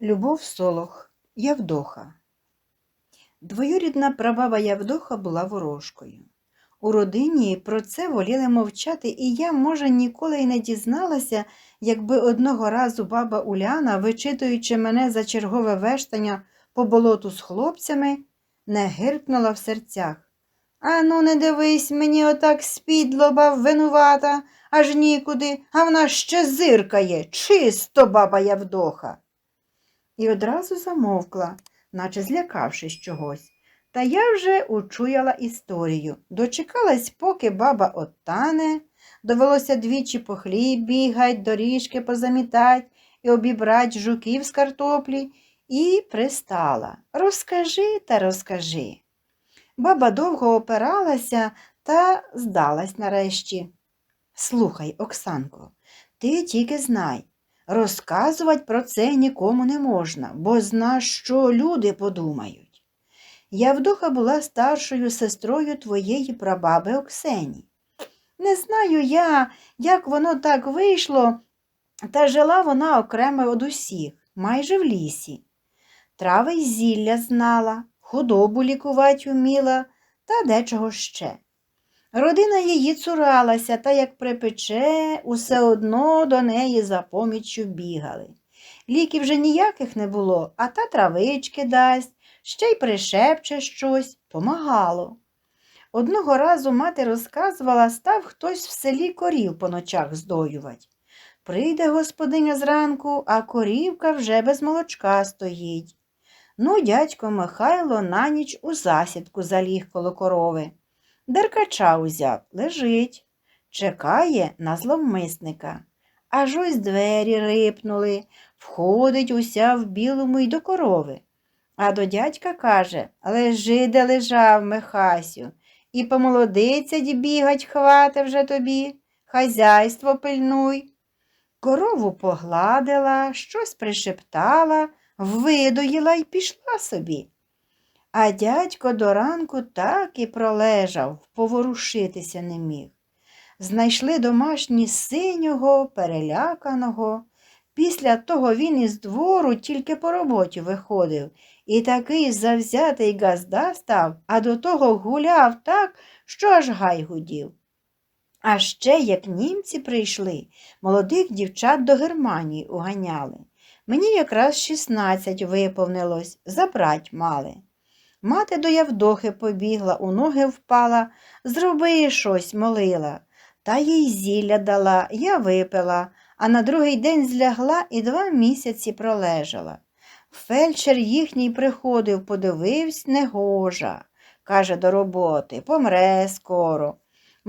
Любов Солох, Явдоха. Двоюрідна прабаба Явдоха була ворожкою. У родині про це воліли мовчати, і я, може, ніколи й не дізналася, якби одного разу баба Уляна, вичитуючи мене за чергове вештання по болоту з хлопцями, не гиркнула в серцях. Ану, не дивись мені отак спідлоба винувата, аж нікуди, а вона ще зиркає, чисто баба Явдоха. І одразу замовкла, наче злякавшись чогось. Та я вже учуяла історію. Дочекалась, поки баба оттане, довелося двічі по хліб бігать, доріжки позамітать і обібрать жуків з картоплі, і пристала. Розкажи та розкажи. Баба довго опиралася та здалась нарешті. Слухай, Оксанко, ти тільки знай, розказувати про це нікому не можна, бо зна, що люди подумають. Явдоха була старшою сестрою твоєї прабаби Оксені. Не знаю я, як воно так вийшло, та жила вона окремо від усіх, майже в лісі. Трави й зілля знала, худобу лікувати уміла та дечого ще. Родина її цуралася, та як припече, усе одно до неї за поміччю бігали. Ліків вже ніяких не було, а та травички дасть, ще й пришепче щось, помагало. Одного разу мати розказувала, став хтось в селі корів по ночах здоювать. Прийде господиня зранку, а корівка вже без молочка стоїть. Ну, дядько Михайло на ніч у засідку заліг коло корови. Деркача узяв, лежить, чекає на зловмисника. Аж ось двері рипнули, входить уся в білому й до корови. А до дядька каже Лежи, де лежав, Михасю, і помолодицять бігать хвате вже тобі, хазяйство пильнуй. Корову погладила, щось пришептала, видоїла й пішла собі. А дядько до ранку так і пролежав, поворушитися не міг. Знайшли домашні синього, переляканого. Після того він із двору тільки по роботі виходив і такий завзятий газда став, а до того гуляв так, що аж гай гудів. А ще, як німці прийшли, молодих дівчат до Германії уганяли. Мені якраз 16 виповнилось, забрать мали. Мати до Явдохи побігла, у ноги впала, зроби щось, молила. Та їй зілля дала, я випила, а на другий день злягла і два місяці пролежала. Фельдшер їхній приходив, подивився негожа. Каже до роботи, помре скоро.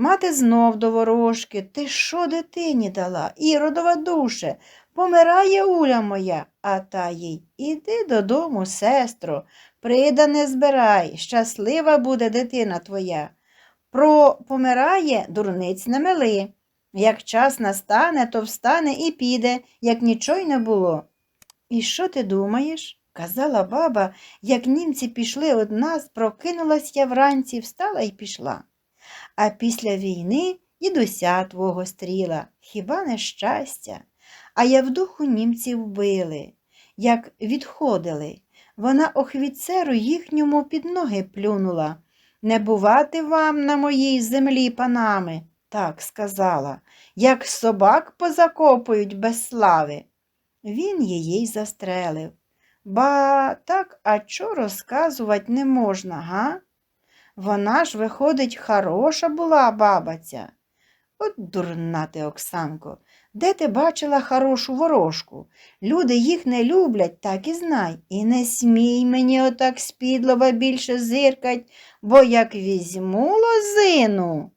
Мати знов до ворожки. Ти що дитині дала? Іродова душе, помирає уля моя, а та їй іди додому, сестро, придане збирай, щаслива буде дитина твоя. Про помирає дурниць не мили. Як час настане, то встане і піде, як нічого й не було. І що ти думаєш? казала баба, як німці пішли од нас, прокинулась я вранці, встала і пішла. А після війни дідуся твого стріла, хіба не щастя? А Явдоху німці вбили, як відходили. Вона охвіцеру їхньому під ноги плюнула. Не бувати вам на моїй землі панами, так сказала, як собак позакопують без слави. Він її й застрелив. Ба так, а чо розказувати не можна, га? Вона ж, виходить, хороша була бабаця. От дурна ти, Оксанко, де ти бачила хорошу ворожку? Люди їх не люблять, так і знай. І не смій мені отак спідлова більше зиркать, бо як візьму лозину.